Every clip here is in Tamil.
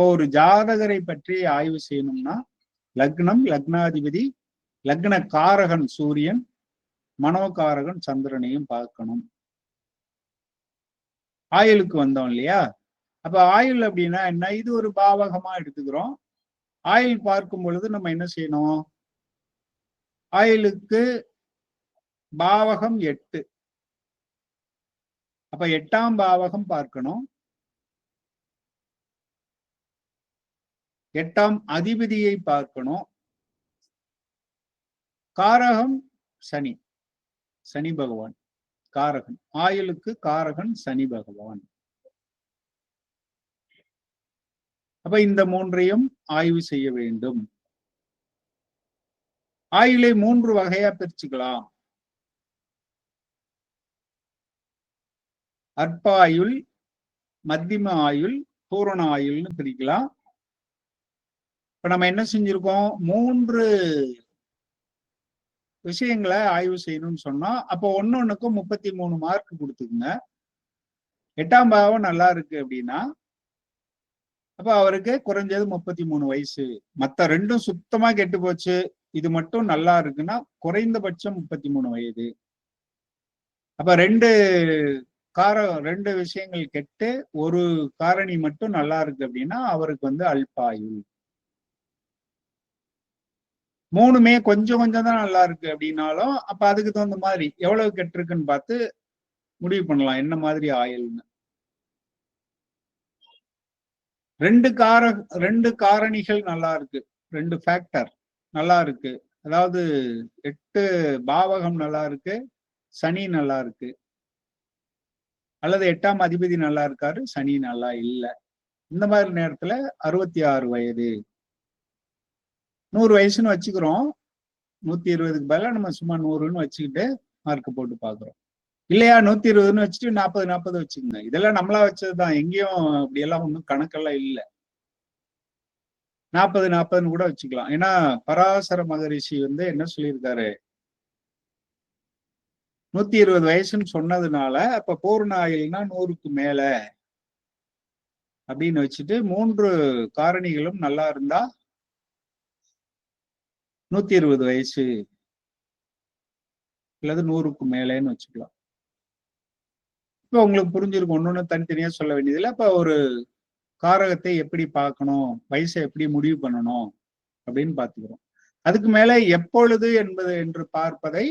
அப்போ ஒரு ஜாதகரை பற்றி ஆய்வு செய்யணும்னா லக்னம் லக்னாதிபதி லக்ன காரகன் சூரியன் மனோகாரகன் சந்திரனையும் பார்க்கணும். ஆயுளுக்கு வந்தோம் இல்லையா? அப்ப ஆயுள் அப்படின்னா என்ன? இது ஒரு பாவகமா எடுத்துக்கிறோம். ஆயுள் பார்க்கும் பொழுது நம்ம என்ன செய்யணும்? ஆயுளுக்கு பாவகம் எட்டு. அப்ப எட்டாம் பாவகம் பார்க்கணும். எட்டாம் அதிபதியை பார்க்கணும். காரகம் சனி. சனி பகவான். காரகன். ஆயுளுக்கு காரகன் சனி பகவான். அப்ப இந்த மூன்றையும் ஆய்வு செய்ய வேண்டும். ஆயுளை மூன்று வகையா பிரிச்சுக்கலாம். அற்ப ஆயுள் மத்தியம ஆயுள் பூரண ஆயுள்னு பிரிக்கலாம். இப்ப நம்ம என்ன செஞ்சிருக்கோம்? மூன்று விஷயங்களை ஆய்வு செய்யணும்னு சொன்னா அப்போ ஒன்னொன்னுக்கும் முப்பத்தி மூணு மார்க் கொடுத்துக்குங்க. எட்டாம் பாவம் நல்லா இருக்கு அப்படின்னா அப்ப அவருக்கு குறைஞ்சது முப்பத்தி மூணு வயசு. மத்த ரெண்டும் சுத்தமா கெட்டு போச்சு. இது மட்டும் நல்லா இருக்குன்னா குறைந்தபட்சம் முப்பத்தி மூணு வயது. அப்ப ரெண்டு காரம் ரெண்டு விஷயங்கள் கெட்டு ஒரு காரணி மட்டும் நல்லா இருக்கு அப்படின்னா அவருக்கு வந்து அல்பாயுள். மூணுமே கொஞ்சம் கொஞ்சம் தான் நல்லா இருக்கு அப்படின்னாலும் அப்ப அதுக்கு தகுந்த மாதிரி எவ்வளவு கெட்டிருக்குன்னு பார்த்து முடிவு பண்ணலாம். என்ன மாதிரி ஆயுள்னு ரெண்டு கார ரெண்டு காரணிகள் நல்லா இருக்கு. ரெண்டு ஃபேக்டர் நல்லா இருக்கு. அதாவது எட்டு பாவகம் நல்லா இருக்கு சனி நல்லா இருக்கு. அல்லது எட்டாம் அதிபதி நல்லா இருக்காரு சனி நல்லா இல்லை. இந்த மாதிரி நேரத்துல அறுபத்தி ஆறு வயது. நூறு வயசுன்னு வச்சுக்கிறோம். நூத்தி இருபதுக்கு பதிலாக நம்ம சும்மா நூறுன்னு வச்சுக்கிட்டு மார்க் போட்டு பாக்குறோம் இல்லையா? நூத்தி இருபதுன்னு வச்சுட்டு நாற்பது நாற்பது வச்சுக்கோங்க. இதெல்லாம் நம்மளா வச்சதுதான். எங்கேயும் அப்படி எல்லாம் ஒன்றும் கணக்கெல்லாம் இல்லை. நாற்பது நாற்பதுன்னு கூட வச்சுக்கலாம். ஏன்னா பராசர மகரிஷி வந்து என்ன சொல்லியிருக்காரு? நூத்தி இருபது வயசுன்னு சொன்னதுனால அப்ப பூர்ண ஆயுள்னா நூறுக்கு மேல அப்படின்னு வச்சுட்டு மூன்று காரணிகளும் நல்லா இருந்தா நூத்தி இருபது வயசு அல்லது நூறுக்கு மேலேன்னு வச்சுக்கலாம். இப்ப உங்களுக்கு புரிஞ்சிருக்கும். ஒன்னொன்னு தனித்தனியா சொல்ல வேண்டியதில்லை. அப்ப ஒரு காரகத்தை எப்படி பார்க்கணும்? வயசை எப்படி முடிவு பண்ணணும்? அப்படின்னு பார்த்துக்கிறோம். அதுக்கு மேல எப்பொழுது என்பது என்று பார்ப்பதை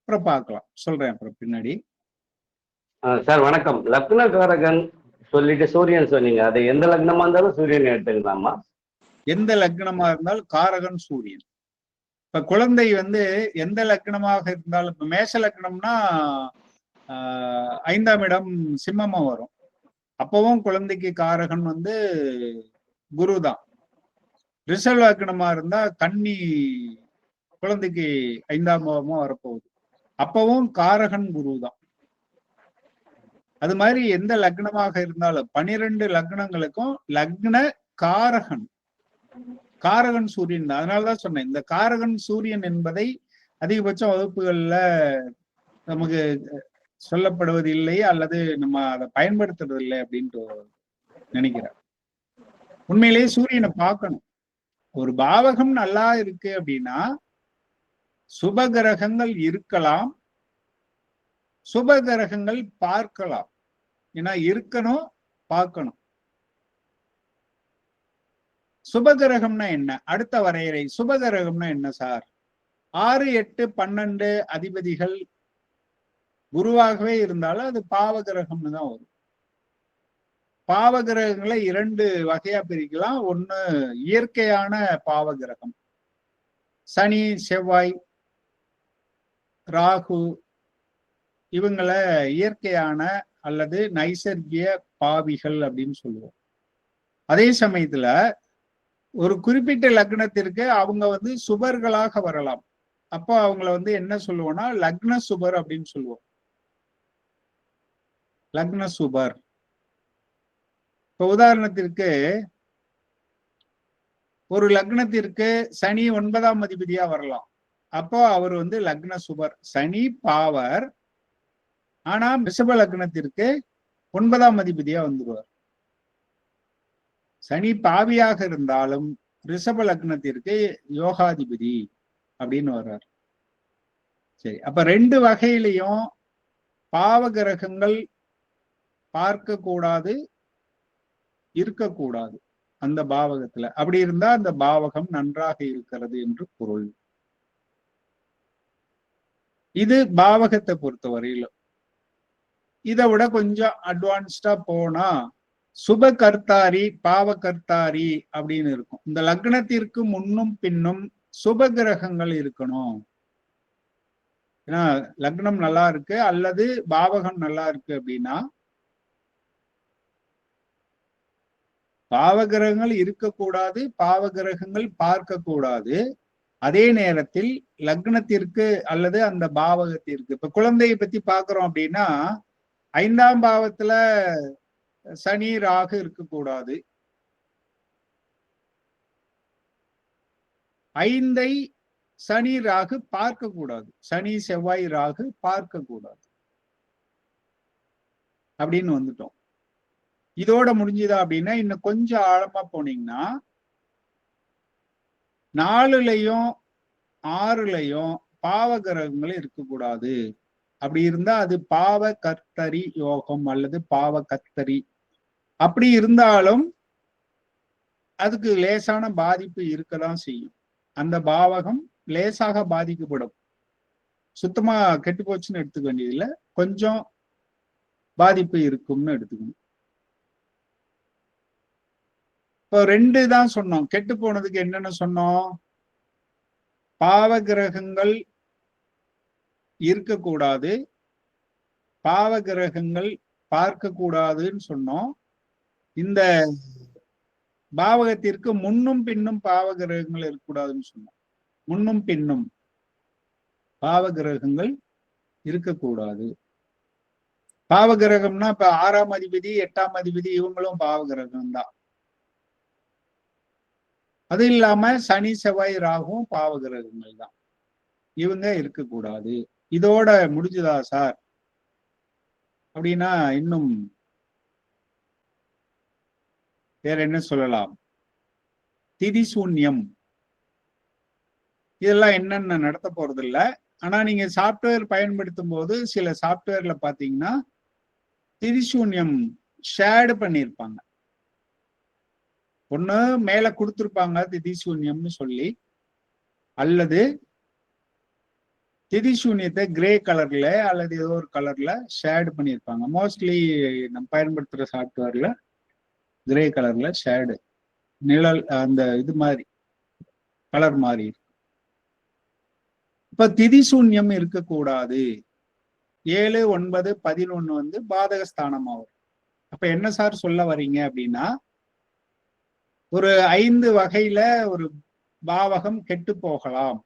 அப்புறம் பார்க்கலாம். சொல்றேன் அப்புறம் பின்னாடி. சார் வணக்கம். லக்னகாரகன் சொல்லிட்டு சூரியன் சொன்னீங்க. அது எந்த லக்னமா இருந்தாலும் சூரியன் எடுத்துக்கலாமா? எந்த லக்னமா இருந்தாலும் காரகன் சூரியன். இப்ப குழந்தை வந்து எந்த லக்னமாக இருந்தாலும் இப்ப மேஷ லக்னம்னா ஆஹ் ஐந்தாம் இடம் சிம்மமா வரும். அப்பவும் குழந்தைக்கு காரகன் வந்து குரு தான் ரிசர்வ் லக்னமா இருந்தா கன்னி குழந்தைக்கு ஐந்தாம் பாவமா வரப்போகுது. அப்பவும் காரகன் குரு தான் அது மாதிரி எந்த லக்னமாக இருந்தாலும் பனிரெண்டு லக்னங்களுக்கும் லக்ன காரகன். காரகன் சூரியன். தான் அதனாலதான் சொன்னேன். இந்த காரகன் சூரியன் என்பதை அதிகபட்ச வகுப்புகள்ல நமக்கு சொல்லப்படுவது இல்லை அல்லது நம்ம அதை பயன்படுத்துறது இல்லை அப்படின்ட்டு நினைக்கிறேன். உண்மையிலேயே சூரியனை பார்க்கணும். ஒரு பாவகம் நல்லா இருக்கு அப்படின்னா சுப கிரகங்கள் இருக்கலாம் சுப கிரகங்கள் பார்க்கலாம். ஏன்னா இருக்கணும் பார்க்கணும். சுபகிரகம்னா என்ன? அடுத்த வரையறை சுபகிரகம்னா என்ன சார்? ஆறு எட்டு பன்னெண்டு அதிபதிகள் குருவாகவே இருந்தாலும் அது பாவகிரகம்னு தான் வரும். பாவகிரகங்களை இரண்டு வகையா பிரிக்கலாம். ஒன்று இயற்கையான பாவகிரகம். சனி செவ்வாய் ராகு இவங்களை இயற்கையான அல்லது நைசர்கிய பாவிகள் அப்படின்னு சொல்லுவோம். அதே சமயத்துல ஒரு குறிப்பிட்ட லக்னத்திற்கு அவங்க வந்து சுபர்களாக வரலாம். அப்போ அவங்கள வந்து என்ன சொல்லுவோம்னா லக்ன சுபர் அப்படின்னு சொல்லுவோம். லக்ன சுபர். இப்ப உதாரணத்திற்கு ஒரு லக்னத்திற்கு சனி ஒன்பதாம் அதிபதியா வரலாம். அப்போ அவர் வந்து லக்ன சுபர். சனி பாவர். ஆனா ரிஷப லக்னத்திற்கு ஒன்பதாம் அதிபதியா வந்துருவார் சனி பாவியாக இருந்தாலும் ரிஷப லக்னத்திற்கு யோகாதிபதி அப்படின்னு வர்றார். சரி அப்ப ரெண்டு வகையிலையும் பாவ கிரகங்கள் பார்க்க கூடாது இருக்கக்கூடாது அந்த பாவகத்துல. அப்படி இருந்தா அந்த பாவகம் நன்றாக இருக்கிறது என்று பொருள். இது பாவகத்தை பொறுத்தவரையிலும். இதை விட கொஞ்சம் அட்வான்ஸ்டா போனா சுப கர்த்தாரி பாவ கர்த்தாரி அப்படின்னு இருக்கும். இந்த லக்னத்திற்கு முன்னும் பின்னும் சுப கிரகங்கள் இருக்கணும். ஏன்னா லக்னம் நல்லா இருக்கு அல்லது பாவகம் நல்லா இருக்கு அப்படின்னா பாவகிரகங்கள் இருக்கக்கூடாது பாவகிரகங்கள் பார்க்க கூடாது அதே நேரத்தில் லக்னத்திற்கு அல்லது அந்த பாவகத்திற்கு இப்ப குழந்தையை பத்தி பாக்குறோம் அப்படின்னா ஐந்தாம் பாவத்துல சனி ராகு இருக்கக்கூடாது. ஐந்தை சனி ராகு பார்க்க கூடாது சனி செவ்வாய் ராகு பார்க்க கூடாது அப்படின்னு வந்துட்டோம். இதோட முடிஞ்சுதா அப்படின்னா இன்னும் கொஞ்சம் ஆழமா போனீங்கன்னா நாலுலையும் ஆறுலையும் பாவ கிரகங்கள் இருக்கக்கூடாது. அப்படி இருந்தா அது பாவ கர்த்தரி யோகம் அல்லது பாவ கர்த்தரி அப்படி இருந்தாலும் அதுக்கு லேசான பாதிப்பு இருக்கதான் செய்யும். அந்த பாவகம் லேசாக பாதிக்கப்படும். சுத்தமா கெட்டு போச்சுன்னு எடுத்துக்க வேண்டியதில்லை. கொஞ்சம் பாதிப்பு இருக்கும்னு எடுத்துக்கணும். இப்போ ரெண்டு தான் சொன்னோம். கெட்டு போனதுக்கு என்னென்ன சொன்னோம்? பாவ கிரகங்கள் இருக்கக்கூடாது. பாவ கிரகங்கள் பார்க்க கூடாதுன்னு சொன்னோம். இந்த பாவகத்திற்கு முன்னும் பின்னும் பாவ கிரகங்கள் இருக்கக்கூடாதுன்னு சொன்னோம். முன்னும் பின்னும் பாவ கிரகங்கள் இருக்கக்கூடாது. பாவ கிரகம்னா இப்ப ஆறாம் அதிபதி எட்டாம் அதிபதி இவங்களும் பாவ கிரகம் தான் அது இல்லாம சனி செவ்வாய் ராகும் பாவ கிரகங்கள் தான் இவங்க இருக்கக்கூடாது. இதோட முடிஞ்சுதா சார்? அப்படின்னா இன்னும் வேற என்ன சொல்லலாம்? திதி சூன்யம் இதெல்லாம் என்னென்ன நடத்த போறது இல்லை ஆனா நீங்க சாப்ட்வேர் பயன்படுத்தும் போது சில சாப்ட்வேர்ல பாத்தீங்கன்னா திரிசூன்யம் ஷேடு பண்ணியிருப்பாங்க. ஒண்ணு மேல கொடுத்துருப்பாங்க திதிசூன்யம்னு சொல்லி. அல்லது திதிசூன்யத்தை கிரே கலர்ல அல்லது ஏதோ ஒரு கலர்ல ஷேடு பண்ணியிருப்பாங்க. மோஸ்ட்லி நம்ம பயன்படுத்துற சாஃப்ட்வேர்ல கிரே கலர்ல ஷேடு நிழல் அந்த இது மாதிரி கலர் மாதிரி இருக்கு. இப்ப திதிசூன்யம் இருக்கக்கூடாது. ஏழு ஒன்பது பதினொன்னு வந்து பாதக ஸ்தானமா வரும். அப்ப என்ன சார் சொல்ல வரீங்க அப்படின்னா ஒரு ஐந்து வகையில ஒரு பாவகம் கெட்டு போகலாம்.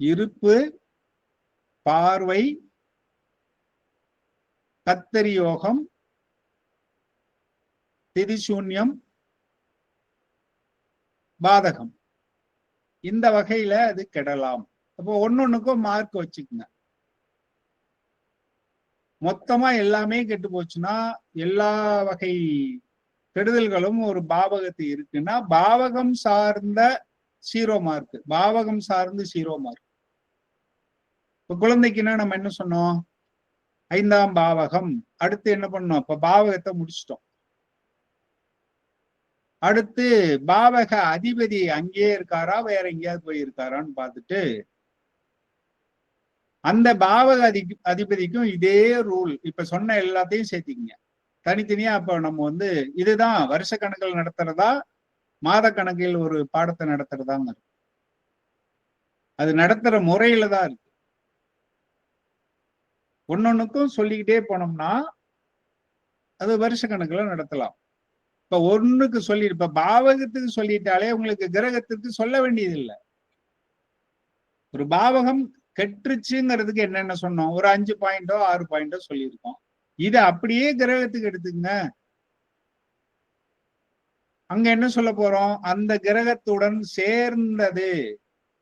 இருப்பு பார்வை கத்தரி யோகம் திதிசூன்யம் பாதகம். இந்த வகையில அது கெடலாம். அப்போ ஒன்னொன்னுக்கும் மார்க் வச்சுக்கோங்க. மொத்தமா எல்லாமே கெட்டு போச்சுன்னா எல்லா வகை கெடுதல்களும் ஒரு பாவகத்து இருக்குன்னா பாவகம் சார்ந்த சீரோ மார்க் பாவகம் சார்ந்து சீரோ மார்க் இப்ப குழந்தைக்குன்னா நம்ம என்ன சொன்னோம்? ஐந்தாம் பாவகம். அடுத்து என்ன பண்ணோம்? இப்ப பாவகத்தை முடிச்சிட்டோம். அடுத்து பாவக அதிபதி அங்கேயே இருக்காரா? வேற எங்கேயாவது போயிருக்காரான்னு பார்த்துட்டு அந்த பாவக அதி அதிபதிக்கும் இதே ரூல் இப்ப சொன்ன எல்லாத்தையும் சேர்த்திக்கங்க. தனித்தனியா அப்ப நம்ம வந்து இதுதான் வருஷ கணக்கில் நடத்துறதா? மாத கணக்கில் ஒரு பாடத்தை நடத்துறதாங்க அது நடத்துற முறையில தான் இருக்கு. ஒன்னொன்னுக்கும் சொல்லிக்கிட்டே போனோம்னா அது வருஷ கணக்குல நடத்தலாம். இப்ப ஒண்ணுக்கு சொல்லி இப்ப பாவகத்துக்கு சொல்லிட்டாலே உங்களுக்கு கிரகத்துக்கு சொல்ல வேண்டியது இல்லை ஒரு பாவகம் கெட்டுருச்சுங்கிறதுக்கு என்னென்ன சொன்னோம்? ஒரு அஞ்சு பாயிண்டோ ஆறு பாயிண்டோ சொல்லியிருக்கோம். இது அப்படியே கிரகத்துக்கு எடுத்துங்க அங்க என்ன சொல்ல போறோம்? அந்த கிரகத்துடன் சேர்ந்தது.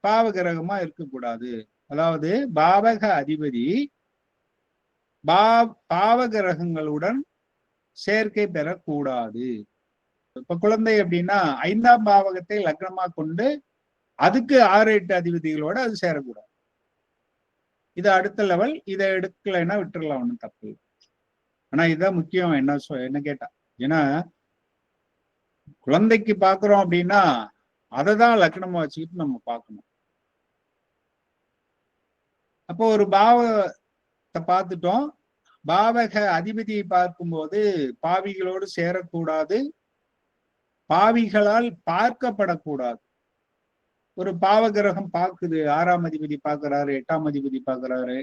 பாவ கிரகமா இருக்கக்கூடாது. அதாவது பாவக அதிபதி பா பாவ கிரகங்களுடன் சேர்க்கை பெறக்கூடாது. இப்ப குழந்தை அப்படின்னா ஐந்தாம் பாவகத்தை லக்னமா கொண்டு அதுக்கு ஆறு எட்டு அதிபதிகளோட அது சேரக்கூடாது. இது அடுத்த லெவல் இதை எடுக்கலைன்னா விட்டுறலாம் ஒன்றும் தப்பு இல்லை. ஆனா இதுதான் முக்கியம் என்ன சொ என்ன கேட்டா. ஏன்னா குழந்தைக்கு பாக்குறோம் அப்படின்னா அதை தான் லக்னமா வச்சுக்கிட்டு நம்ம பார்க்கணும். அப்போ ஒரு பாவத்தை பார்த்துட்டோம். பாவக அதிபதியை பார்க்கும்போது பாவிகளோடு சேரக்கூடாது. பாவிகளால் பார்க்கப்படக்கூடாது. ஒரு பாவ கிரகம் பார்க்குது ஆறாம் அதிபதி பார்க்கிறாரு எட்டாம் அதிபதி பார்க்கிறாரு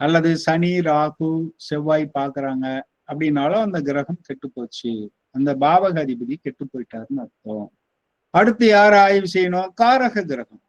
அல்லது சனி ராகு செவ்வாய் பார்க்குறாங்க அப்படின்னாலும் அந்த கிரகம் கெட்டு போச்சு அந்த பாவக அதிபதி கெட்டு போயிட்டாருன்னு அர்த்தம். அடுத்து யார் ஆய்வு செய்யணும்? காரக கிரகம்.